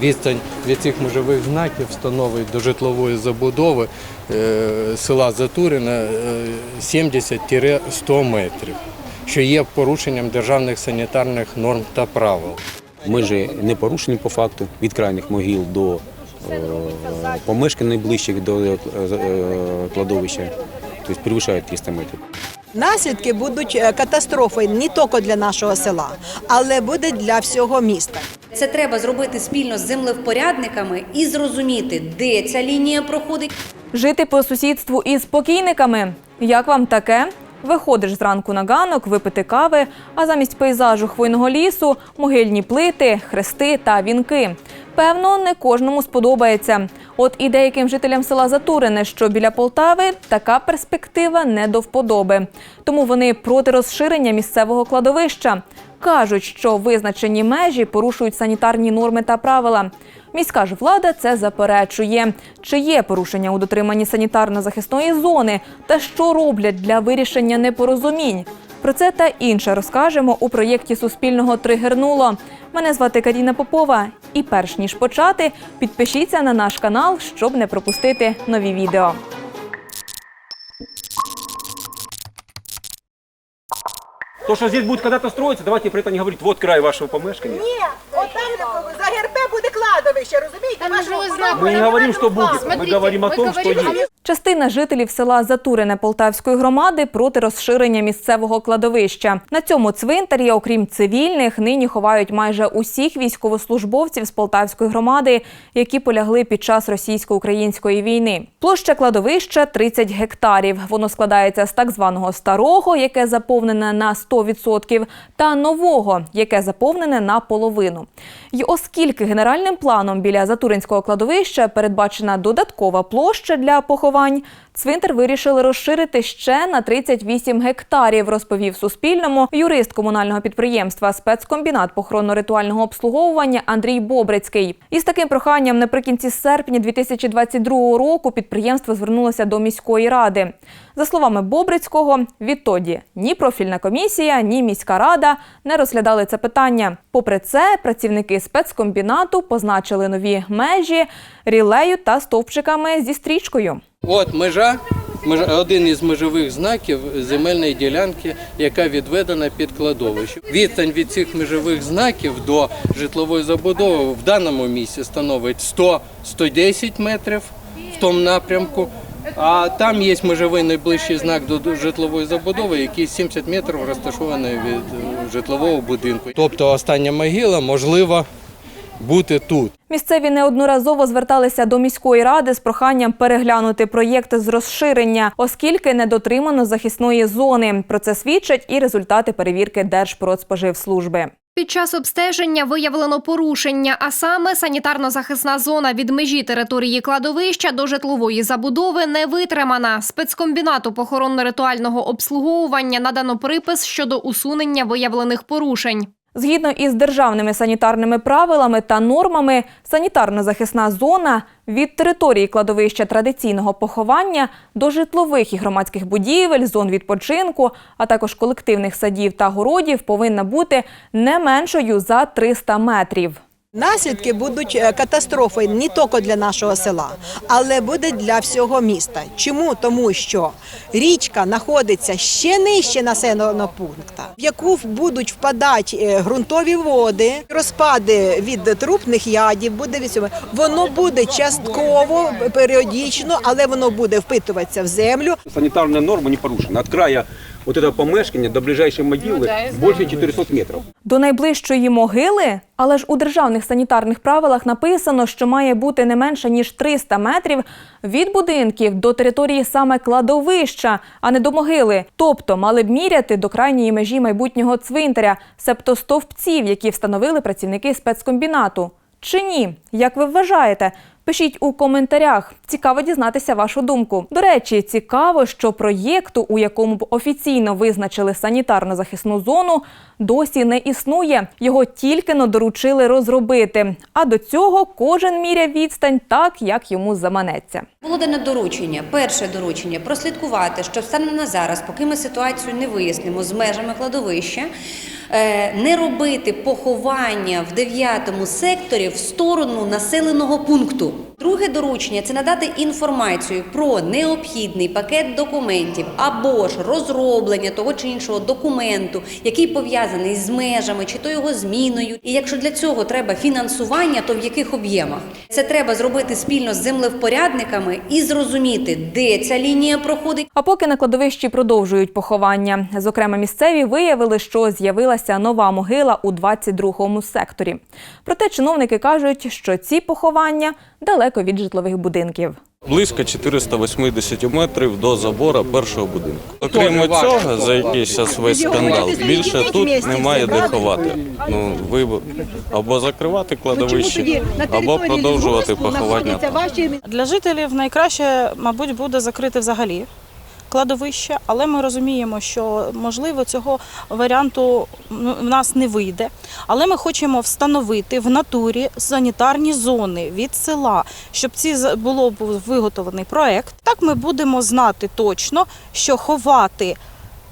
Відстань від цих межових знаків становить до житлової забудови е, села Затурина е, 70-100 метрів, що є порушенням державних санітарних норм та правил. Межі не порушені по факту від крайніх могил до е, помешкань найближчих до е, е, кладовища, тобто перевищають 300 метрів. Наслідки будуть е, катастрофою не тільки для нашого села, але буде для всього міста. Це треба зробити спільно з землевпорядниками і зрозуміти, де ця лінія проходить. Жити по сусідству із покійниками. Як вам таке? Виходиш зранку на ганок, випити кави, а замість пейзажу хвойного лісу могильні плити, хрести та вінки. Певно, не кожному сподобається. От і деяким жителям села Затурине, що біля Полтави, така перспектива не до вподоби. Тому вони проти розширення місцевого кладовища. Кажуть, що визначені межі порушують санітарні норми та правила. Міська ж влада це заперечує. Чи є порушення у дотриманні санітарно-захисної зони та що роблять для вирішення непорозумінь? Про це та інше розкажемо у проєкті Суспільного Тригернуло. Мене звати Каріна Попова. І перш ніж почати, підпишіться на наш канал, щоб не пропустити нові відео. То, что здесь будет когда-то строиться, давайте про это не говорить. Вот край вашего помешкания. Ні, от там за ГРП буде кладовище, розумієте? Мы не говорим, что будет. Мы говорим о том, что есть. Частина жителів села Затурине Полтавської громади проти розширення місцевого кладовища. На цьому цвинтарі, окрім цивільних, нині ховають майже усіх військовослужбовців з Полтавської громади, які полягли під час російсько-української війни. Площа кладовища 30 гектарів. Воно складається з так званого старого, яке заповнене на 100%, та нового, яке заповнене на половину. І оскільки генеральним планом біля Затуринського кладовища передбачена додаткова площа для поховань, цвинтар вирішили розширити ще на 38 гектарів, розповів Суспільному юрист комунального підприємства спецкомбінат похоронно-ритуального обслуговування Андрій Бобрицький. Із таким проханням наприкінці серпня 2022 року підприємство звернулося до міської ради. За словами Бобрицького, відтоді ні профільна комісія, ні міська рада не розглядали це питання. Попри це, працівники спецкомбінату позначили нові межі рілею та стовпчиками зі стрічкою. От межа, один із межових знаків земельної ділянки, яка відведена під кладовище. Відстань від цих межових знаків до житлової забудови в даному місці становить 100-110 метрів в тому напрямку. А там є межовий найближчий знак до до житлової забудови, який 70 метрів розташований від е, житлового будинку. Тобто остання могила можливо бути тут. Місцеві неодноразово зверталися до міської ради з проханням переглянути проєкт з розширення, оскільки не дотримано захисної зони. Про це свідчать і результати перевірки Держпродспоживслужби. Під час обстеження виявлено порушення, а саме санітарно-захисна зона від межі території кладовища до житлової забудови не витримана. Спецкомбінату похоронно-ритуального обслуговування надано припис щодо усунення виявлених порушень. Згідно із державними санітарними правилами та нормами, санітарно-захисна зона від території кладовища традиційного поховання до житлових і громадських будівель, зон відпочинку, а також колективних садів та городів повинна бути не меншою за 300 метрів. Наслідки будуть е, катастрофою не тільки для нашого села, але буде для всього міста. Чому? Тому що річка знаходиться ще нижче населеного пункту, в яку будуть впадати е, ґрунтові води, розпади від трупних ядів, буде від цього. Воно буде частково, періодично, але воно буде впитуватися в землю. Санитарная норма не порушена. От края вот этого помешкания до ближайшей могилы больше 400 метров. До найближчої могили, але ж у державних санітарних правилах написано, що має бути не менше ніж 300 метрів від будинків до території саме кладовища, а не до могили. Тобто мали б міряти до крайньої межі майбутнього цвинтаря, себто стовпців, які встановили працівники спецкомбінату. Чи ні? Як ви вважаєте, Пишіть у коментарях. Цікаво дізнатися вашу думку. До речі, цікаво, що проєкту, у якому б офіційно визначили санітарно-захисну зону, досі не існує. Його тільки но доручили розробити. А до цього кожен міряв відстань так, як йому заманеться. Було дане доручення. Перше доручення прослідкувати, що стане на зараз, поки ми ситуацію не вияснимо з межами кладовища, е, не робити поховання в дев'ятому секторі в сторону населеного пункту. Друге доручення це надати інформацію про необхідний пакет документів або ж розроблення того чи іншого документу, який пов'язаний з межами чи то його зміною. І якщо для цього треба фінансування, то в яких об'ємах це треба зробити спільно з землевпорядниками і зрозуміти, де ця лінія проходить. А поки на кладовищі продовжують поховання. Зокрема, місцеві виявили, що з'явилася нова могила у 22-му секторі. Проте чиновники кажуть, що ці поховання далеко від житлових будинків. Близько 480 метрів до забора першого будинку. Окрім цього, за якийсь час весь скандал. Більше тут немає де ховати. Ну ви або закривати кладовище, або продовжувати поховання. Для жителів найкраще, мабуть, буде закрити взагалі кладовище, але ми розуміємо, що можливо цього варіанту ну, в нас не вийде. Але ми хочемо встановити в натурі санітарні зони від села, щоб ці було виготовлений проект. Так ми будемо знати точно, що ховати.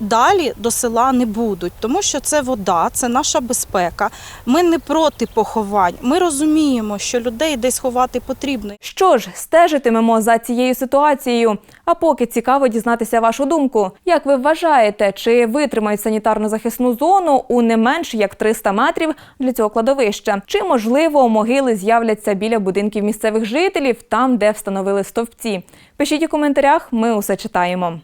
Далі до села не будуть, тому що це вода, це наша безпека. Ми не проти поховань. Ми розуміємо, що людей десь ховати потрібно. Що ж, стежитимемо за цією ситуацією. А поки цікаво дізнатися вашу думку. Як ви вважаєте, чи витримають санітарно-захисну зону у не менш як 300 метрів для цього кладовища? Чи можливо могили з'являться біля будинків місцевих жителів, там, де встановили стовпці? Пишіть у коментарях, ми усе читаємо.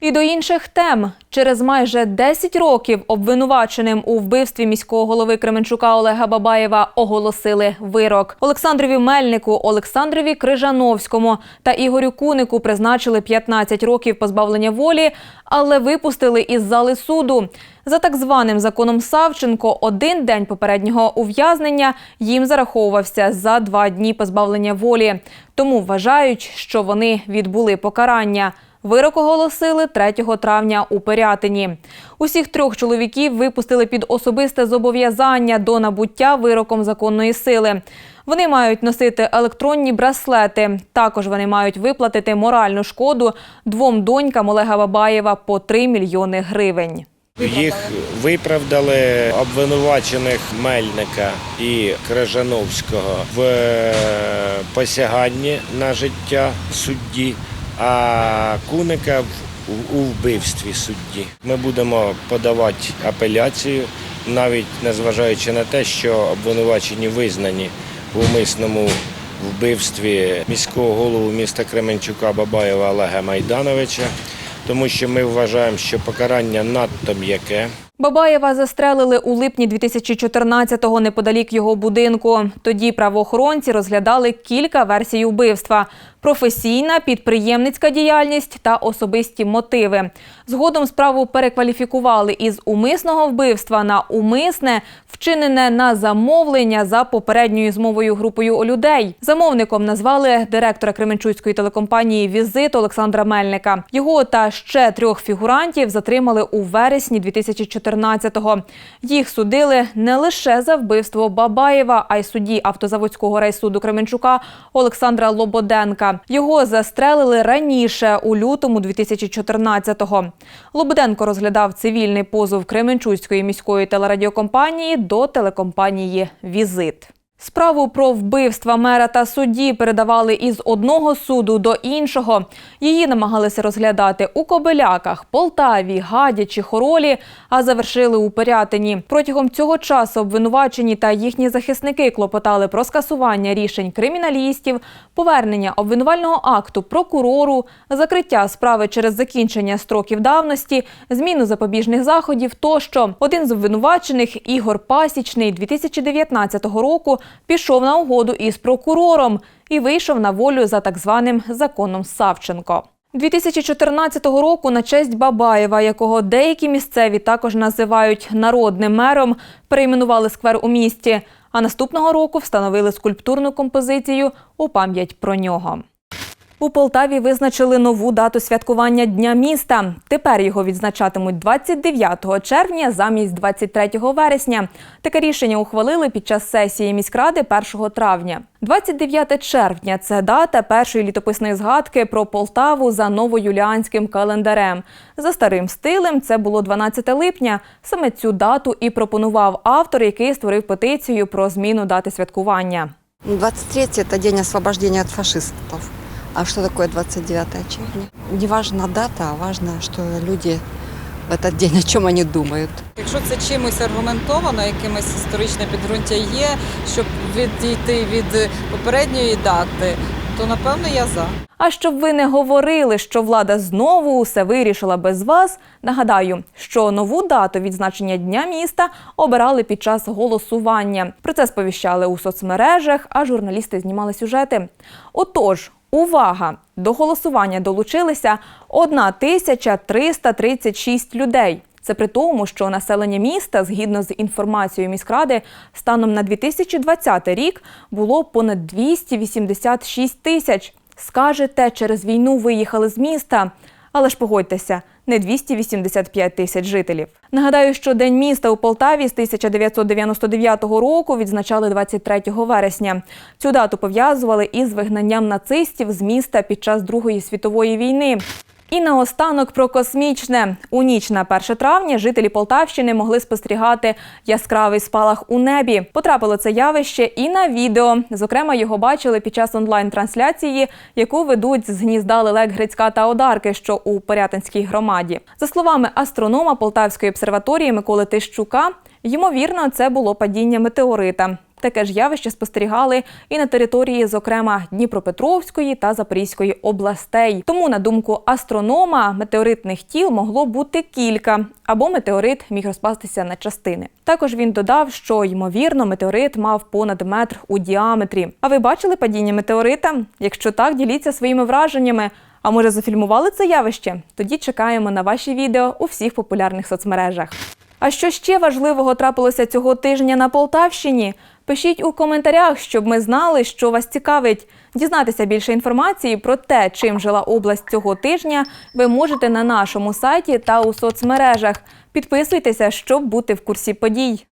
І до інших тем через майже 10 років обвинуваченим у вбивстві міського голови Кременчука Олега Бабаєва оголосили вирок. Олександрові Мельнику, Олександрові Крижановському та Ігорю Кунику призначили 15 років позбавлення волі, але випустили із зали суду. За так званим законом Савченко, один день попереднього ув'язнення їм зараховувався за два дні позбавлення волі. Тому вважають, що вони відбули покарання. Вирок оголосили 3 травня у Пирятині. Усіх трьох чоловіків випустили під особисте зобов'язання до набуття вироком законної сили. Вони мають носити електронні браслети. Також вони мають виплатити моральну шкоду двом донькам Олега Бабаєва по 3 мільйони гривень. Їх виправдали обвинувачених Мельника і Крижановського в е, посяганні на життя судді, а Куника в- у вбивстві судді. Ми будемо подавати апеляцію, навіть незважаючи на те, що обвинувачені визнані в умисному вбивстві міського голову міста Кременчука Бабаєва Олега Майдановича, тому що ми вважаємо, що покарання надто м'яке. Бабаєва застрелили у липні 2014-го неподалік його будинку. Тоді правоохоронці розглядали кілька версій вбивства: професійна, підприємницька діяльність та особисті мотиви. Згодом справу перекваліфікували із умисного вбивства на умисне, вчинене на замовлення за попередньою змовою групою людей. Замовником назвали директора Кременчуцької телекомпанії Візит Олександра Мельника. Його та ще трьох фігурантів затримали у вересні 2014-го. Їх судили не лише за вбивство Бабаєва, а й судді автозаводського райсуду Кременчука Олександра Лободенка. Його застрелили раніше у лютому 2014-го. Лободенко розглядав цивільний позов Кременчуцької міської телерадіокомпанії до телекомпанії Візит. Справу про вбивства мера та судді передавали із одного суду до іншого. Її намагалися розглядати у Кобеляках, Полтаві, Гадячі, Хоролі, а завершили у Пирятині. Протягом цього часу обвинувачені та їхні захисники клопотали про скасування рішень криміналістів, повернення обвинувального акту прокурору, закриття справи через закінчення строків давності, зміну запобіжних заходів тощо. Один з обвинувачених Ігор Пасічний 2019 року пішов на угоду із прокурором і вийшов на волю за так званим законом Савченко. 2014 року на честь Бабаєва, якого деякі місцеві також називають народним мером, перейменували сквер у місті. А наступного року встановили скульптурну композицію у пам'ять про нього. У Полтаві визначили нову дату святкування Дня міста. Тепер його відзначатимуть 29 червня замість 23 вересня. Таке рішення ухвалили під час сесії міськради 1 травня. 29 червня це дата першої літописної згадки про Полтаву за новоюліанським календарем. За старим стилем це було 12 липня. Саме цю дату і пропонував автор, який створив петицію про зміну дати святкування. 23 это день освобождения от фашистов. А что такое 29 червня? Не важна дата, а важно, что люди в этот день, о чем они думают. Якщо це чимось аргументовано, якимось історичне підґрунтя є, щоб відійти від попередньої дати, то напевно я за. А щоб ви не говорили, що влада знову усе вирішила без вас, нагадаю, що нову дату відзначення дня міста обирали під час голосування. Про це сповіщали у соцмережах, а журналісти знімали сюжети. Отож, увага! До голосування долучилися 1336 людей. Це при тому, що населення міста, згідно з інформацією міськради, станом на 2020 рік було понад 286 тисяч. Скажете, через війну виїхали з міста. Але ж погодьтеся, не 285 тисяч жителів. Нагадаю, що День міста у Полтаві з 1999 року відзначали 23 вересня. Цю дату пов'язували із вигнанням нацистів з міста під час Другої світової війни. І наостанок про космічне. У ніч на 1 травня жителі Полтавщини могли спостерігати яскравий спалах у небі. Потрапило це явище і на відео. Зокрема, його бачили під час онлайн-трансляції, яку ведуть з гнізда Лелек Грицька та Одарки, що у Порятинській громаді. За словами астронома Полтавської обсерваторії Миколи Тищука, ймовірно, це було падіння метеорита. Таке ж явище спостерігали і на території, зокрема Дніпропетровської та Запорізької областей. Тому, на думку астронома, метеоритних тіл могло бути кілька, або метеорит міг розпастися на частини. Також він додав, що ймовірно метеорит мав понад метр у діаметрі. А ви бачили падіння метеорита? Якщо так, діліться своїми враженнями. А може зафільмували це явище? Тоді чекаємо на ваші відео у всіх популярних соцмережах. А що ще важливого трапилося цього тижня на Полтавщині? Пишіть у коментарях, щоб ми знали, що вас цікавить. Дізнатися більше інформації про те, чим жила область цього тижня, ви можете на нашому сайті та у соцмережах. Підписуйтеся, щоб бути в курсі подій.